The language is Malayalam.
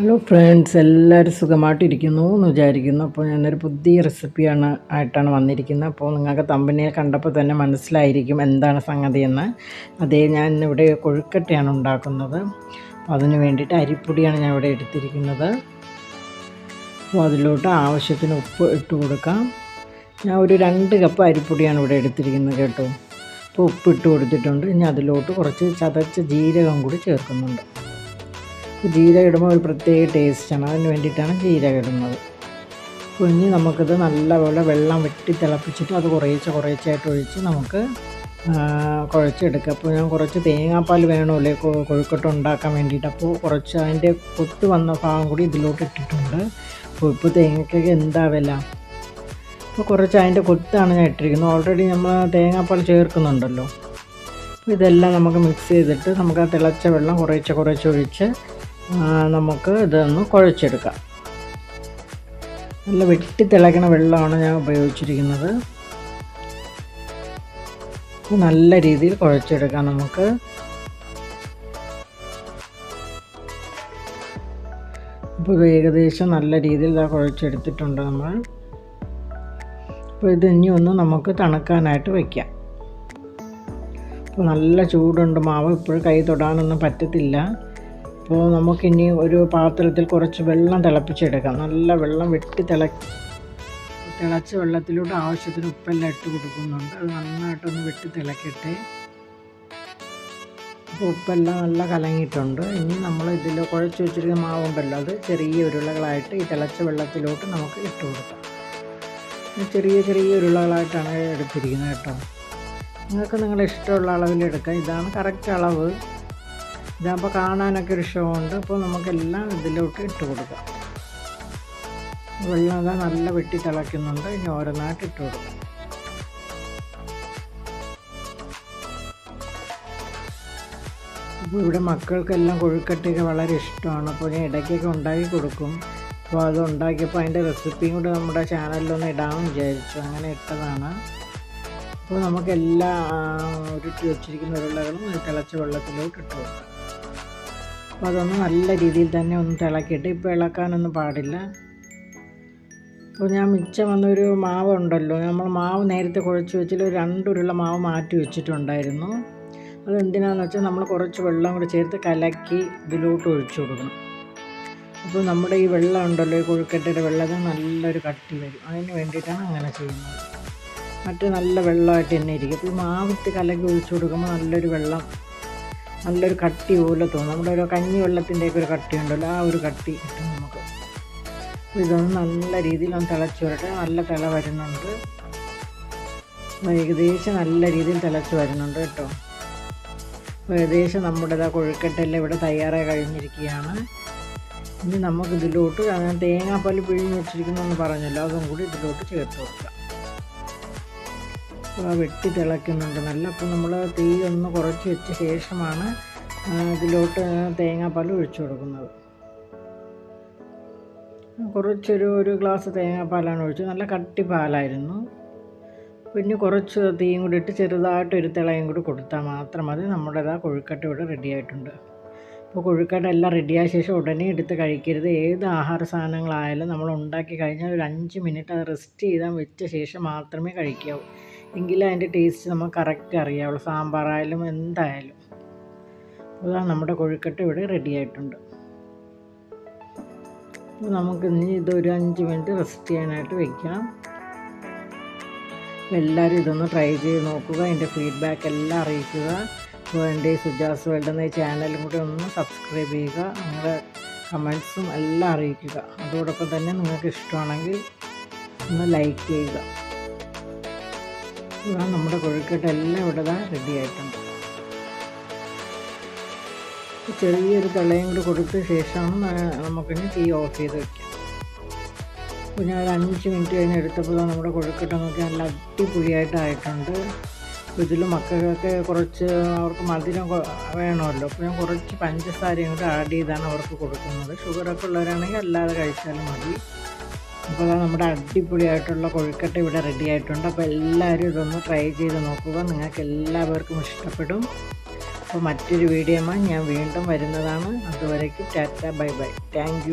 ഹലോ ഫ്രണ്ട്സ് എല്ലാവരും സുഖമായിട്ടിരിക്കുന്നു എന്ന് വിചാരിക്കുന്നു. അപ്പോൾ ഞാനൊരു പുതിയ റെസിപ്പിയാണ് ആയിട്ടാണ് വന്നിരിക്കുന്നത്. അപ്പോൾ നിങ്ങൾക്ക് തമ്പനിയെ കണ്ടപ്പോൾ തന്നെ മനസ്സിലായിരിക്കും എന്താണ് സംഗതി എന്ന്. അതേ ഞാൻ ഇവിടെ കൊഴുക്കട്ടയാണ് ഉണ്ടാക്കുന്നത്. അപ്പോൾ അതിന് വേണ്ടിയിട്ട് അരിപ്പൊടിയാണ് ഞാൻ ഇവിടെ എടുത്തിരിക്കുന്നത്. അപ്പോൾ അതിലോട്ട് ആവശ്യത്തിന് ഉപ്പ് ഇട്ട് കൊടുക്കാം. ഞാൻ ഒരു രണ്ട് കപ്പ് അരിപ്പൊടിയാണ് ഇവിടെ എടുത്തിരിക്കുന്നത് കേട്ടോ. അപ്പോൾ ഉപ്പ് ഇട്ട് കൊടുത്തിട്ടുണ്ട്. ഇനി അതിലോട്ട് കുറച്ച് ചതച്ച ജീരകം കൂടി ചേർക്കുന്നുണ്ട്. ജീരകം ഇടുമ്പോൾ ഒരു പ്രത്യേക ടേസ്റ്റാണ്. അതിന് വേണ്ടിയിട്ടാണ് ജീരകം ഇടുന്നത് കുഞ്ഞ് നമുക്കിത് നല്ലപോലെ വെള്ളം വെട്ടി തിളപ്പിച്ചിട്ട് അത് കുറേശ്ശെ കുറേശ്ശായിട്ട് ഒഴിച്ച് നമുക്ക് കുഴച്ചെടുക്കുക അപ്പോൾ ഞാൻ കുറച്ച് തേങ്ങാപ്പാൽ വേണമല്ലേ കൊഴുക്കട്ട ഉണ്ടാക്കാൻ വേണ്ടിയിട്ട്. അപ്പോൾ കുറച്ച് അതിന്റെ കൊത്ത് വന്ന ഭാഗം കൂടി ഇതിലോട്ട് ഇട്ടിട്ടുണ്ട്. അപ്പോൾ ഇപ്പോൾ തേങ്ങയ്ക്കൊക്കെ എന്താ വില? അപ്പോൾ കുറച്ച് അതിന്റെ കൊത്താണ് ഞാൻ ഇട്ടിരിക്കുന്നത്. ഓൾറെഡി നമ്മൾ തേങ്ങാപ്പാൽ ചേർക്കുന്നുണ്ടല്ലോ. അപ്പോൾ ഇതെല്ലാം നമുക്ക് മിക്സ് ചെയ്തിട്ട് നമുക്ക് ആ തിളച്ച വെള്ളം കുറേശ്ശെ കുറേശ്ശെ ഒഴിച്ച് നമുക്ക് ഇതൊന്ന് കുഴച്ചെടുക്കാം. നല്ല വെട്ടി തിളയ്ക്കണ വെള്ളമാണ് ഞാൻ ഉപയോഗിച്ചിരിക്കുന്നത്. നല്ല രീതിയിൽ കുഴച്ചെടുക്കാം നമുക്ക്. ഇപ്പോൾ ഏകദേശം നല്ല രീതിയിൽ ഇതാ കുഴച്ചെടുത്തിട്ടുണ്ട് നമ്മൾ. അപ്പോൾ ഇത് ഇനി ഒന്ന് നമുക്ക് തണുക്കാനായിട്ട് വയ്ക്കാം അപ്പോൾ നല്ല ചൂടുണ്ട് മാവ് ഇപ്പോഴും കൈ തൊടാനൊന്നും പറ്റത്തില്ല. അപ്പോൾ നമുക്കിനി ഒരു പാത്രത്തിൽ കുറച്ച് വെള്ളം തിളപ്പിച്ചെടുക്കാം. നല്ല വെള്ളം വെട്ടി തിള തിളച്ച വെള്ളത്തിലൂടെ ആവശ്യത്തിന് ഉപ്പെല്ലാം ഇട്ട് കൊടുക്കുന്നുണ്ട്. അത് നന്നായിട്ടൊന്ന് വെട്ടി തിളക്കട്ടെ. അപ്പോൾ ഉപ്പെല്ലാം നല്ല കലങ്ങിയിട്ടുണ്ട്. ഇനി നമ്മൾ ഇതിൽ കുഴച്ച് വെച്ചിരിക്കുന്ന മാവുണ്ടല്ലോ അത് ചെറിയ ഉരുളകളായിട്ട് ഈ തിളച്ച വെള്ളത്തിലോട്ട് നമുക്ക് ഇട്ട് കൊടുക്കാം. ചെറിയ ചെറിയ ഉരുളകളായിട്ടാണ് എടുത്തിരിക്കുന്നത് കേട്ടോ. നിങ്ങൾക്ക് നിങ്ങളുടെ ഇഷ്ടമുള്ള അളവിൽ എടുക്കാം. ഇതാണ് കറക്റ്റ് അളവ്. ഇതാകുമ്പോൾ കാണാനൊക്കെ ഒരു ഷോ ഉണ്ട് അപ്പോൾ നമുക്കെല്ലാം ഇതിലോട്ട് ഇട്ട് കൊടുക്കാം. വെള്ളം അതാ നല്ല വെട്ടി തിളയ്ക്കുന്നുണ്ട്. ഇനി ഓരോന്നായിട്ട് ഇട്ട് കൊടുക്കാം. അപ്പോൾ ഇവിടെ മക്കൾക്കെല്ലാം കൊഴുക്കട്ടയൊക്കെ വളരെ ഇഷ്ടമാണ്. അപ്പോൾ ഞാൻ ഇടയ്ക്കൊക്കെ ഉണ്ടാക്കി കൊടുക്കും. അപ്പോൾ അത് ഉണ്ടാക്കിയപ്പോൾ അതിന്റെ റെസിപ്പിയും കൂടെ നമ്മുടെ ചാനലിലൊന്ന് ഇടാമെന്ന് വിചാരിച്ചു. അങ്ങനെ ഇട്ടതാണ്. അപ്പോൾ നമുക്കെല്ലാ ഉരുട്ടി വെച്ചിരിക്കുന്ന ഉരുളകളും തിളച്ച വെള്ളത്തിലോട്ട് ഇട്ട് കൊടുക്കാം. അപ്പോൾ അതൊന്ന് നല്ല രീതിയിൽ തന്നെ ഒന്ന് തിളക്കിയിട്ട് ഇപ്പോൾ ഇളക്കാനൊന്നും പാടില്ല. അപ്പോൾ ഞാൻ മിച്ചം വന്നൊരു മാവ് ഉണ്ടല്ലോ നമ്മൾ മാവ് നേരത്തെ കുഴച്ച് വെച്ചിൽ രണ്ടുരുള്ള മാവ് മാറ്റി വെച്ചിട്ടുണ്ടായിരുന്നു. അത് എന്തിനാണെന്ന് വെച്ചാൽ നമ്മൾ കുറച്ച് വെള്ളം കൂടി ചേർത്ത് കലക്കി ഇതിലോട്ട് ഒഴിച്ചു കൊടുക്കണം. അപ്പോൾ നമ്മുടെ ഈ വെള്ളം ഉണ്ടല്ലോ ഈ കൊഴുക്കട്ടയുടെ വെള്ളം നല്ലൊരു കട്ടി വരും. അതിന് വേണ്ടിയിട്ടാണ് അങ്ങനെ ചെയ്യുന്നത്. മറ്റു നല്ല വെള്ളമായിട്ട് തന്നെ ഇരിക്കും. അപ്പോൾ മാവിട്ട് കലക്കി ഒഴിച്ചു കൊടുക്കുമ്പോൾ നല്ലൊരു വെള്ളം നല്ലൊരു കട്ടി പോലെ തോന്നും. നമ്മുടെ ഒരു കഞ്ഞി വെള്ളത്തിന്റെയൊക്കെ ഒരു കട്ടി ഉണ്ടല്ലോ ആ ഒരു കട്ടി കിട്ടും നമുക്ക് ഇതൊന്ന് നല്ല രീതിയിൽ ഒന്ന് തിളച്ച് വരട്ടെ. നല്ല തിള വരുന്നുണ്ട്. ഏകദേശം നല്ല രീതിയിൽ തിളച്ച് വരുന്നുണ്ട് കേട്ടോ. ഏകദേശം നമ്മുടെ ഇതാ കൊഴുക്കട്ടെല്ലാം ഇവിടെ തയ്യാറായി കഴിഞ്ഞിരിക്കുകയാണ്. ഇനി നമുക്കിതിലോട്ട് തേങ്ങാപ്പാൽ പിഴിഞ്ഞ് വെച്ചിരിക്കുന്നു എന്ന് പറഞ്ഞല്ലോ അതും കൂടി ഇതിലോട്ട് ചേർത്ത് കൊടുക്കാം. വെട്ടി തിളയ്ക്കുന്നുണ്ട് നല്ല അപ്പോൾ നമ്മൾ തീ ഒന്ന് കുറച്ച് വെച്ച ശേഷമാണ് ഇതിലോട്ട് തേങ്ങാപ്പാൽ ഒഴിച്ചു കൊടുക്കുന്നത്. കുറച്ചൊരു ഒരു ഗ്ലാസ് തേങ്ങാപ്പാലാണ് ഒഴിച്ചത്. നല്ല കട്ടി പാലായിരുന്നു. പിന്നെ കുറച്ച് തീയും കൂടി ഇട്ട് ചെറുതായിട്ടൊരു തിളയും കൂടി കൊടുത്താൽ മാത്രം മതി. നമ്മുടേതാ കൊഴുക്കട്ട ഇവിടെ റെഡി ആയിട്ടുണ്ട്. അപ്പോൾ എല്ലാം റെഡിയായ ശേഷം ഉടനെ എടുത്ത് കഴിക്കരുത്. ഏത് ആഹാര സാധനങ്ങളായാലും നമ്മൾ ഉണ്ടാക്കി കഴിഞ്ഞാൽ ഒരു അഞ്ച് മിനിറ്റ് അത് റെസ്റ്റ് ചെയ്താൽ വെച്ച ശേഷം മാത്രമേ കഴിക്കാവൂ. എങ്കിലും അതിന്റെ ടേസ്റ്റ് നമുക്ക് കറക്റ്റ് അറിയാവുള്ളൂ. സാമ്പാറായാലും എന്തായാലും. അതാണ് നമ്മുടെ കൊഴുക്കട്ട ഇവിടെ റെഡി ആയിട്ടുണ്ട്. നമുക്ക് ഇനി ഇതൊരു അഞ്ച് മിനിറ്റ് റെസ്റ്റ് ചെയ്യാനായിട്ട് വെക്കാം. എല്ലാവരും ഇതൊന്ന് ട്രൈ ചെയ്ത് നോക്കുക. എന്റെ ഫീഡ്ബാക്ക് എല്ലാം അറിയിക്കുക. എന്റെ സുജാസ് വേൾഡ് എന്ന ചാനലും കൂടെ ഒന്ന് സബ്സ്ക്രൈബ് ചെയ്യുക നിങ്ങളുടെ കമൻസും എല്ലാം അറിയിക്കുക. അതോടൊപ്പം തന്നെ നിങ്ങൾക്ക് ഇഷ്ടമാണെങ്കിൽ ഒന്ന് ലൈക്ക് ചെയ്യുക. നമ്മുടെ കൊഴുക്കട്ട എല്ലാം ഇവിടെ റെഡി ആയിട്ടുണ്ട്. ചെറിയൊരു തിളയും കൂടി കൊടുത്ത ശേഷമാണ് നമുക്കിനി തീ ഓഫ് ചെയ്ത് വയ്ക്കാം ഞാൻ ഒരു അഞ്ച് മിനിറ്റ് കഴിഞ്ഞ് എടുത്തപ്പോൾ നമ്മുടെ കൊഴുക്കട്ട നോക്കി നല്ല അടിപൊളിയായിട്ടായിട്ടുണ്ട്. അപ്പോൾ ഇതിൽ മക്കൾക്കൊക്കെ കുറച്ച് അവർക്ക് മധുരം വേണമല്ലോ. അപ്പോൾ ഞാൻ കുറച്ച് പഞ്ചസാരയും കൂടെ ആഡ് ചെയ്താണ് അവർക്ക് കൊടുക്കുന്നത്. ഷുഗറൊക്കെ ഉള്ളവരാണെങ്കിൽ അല്ലാതെ കഴിച്ചാലും മതി. അപ്പോൾ നമ്മുടെ അടിപൊളിയായിട്ടുള്ള കൊഴുക്കട്ട ഇവിടെ റെഡി ആയിട്ടുണ്ട്. അപ്പോൾ എല്ലാവരും ഇതൊന്ന് ട്രൈ ചെയ്ത് നോക്കുക. നിങ്ങൾക്ക് എല്ലാവർക്കും ഇഷ്ടപ്പെടും. അപ്പോൾ മറ്റൊരു വീഡിയോമായി ഞാൻ വീണ്ടും വരുന്നതാണ്. അതുവരേക്കും ടാറ്റ ബൈ ബൈ. താങ്ക്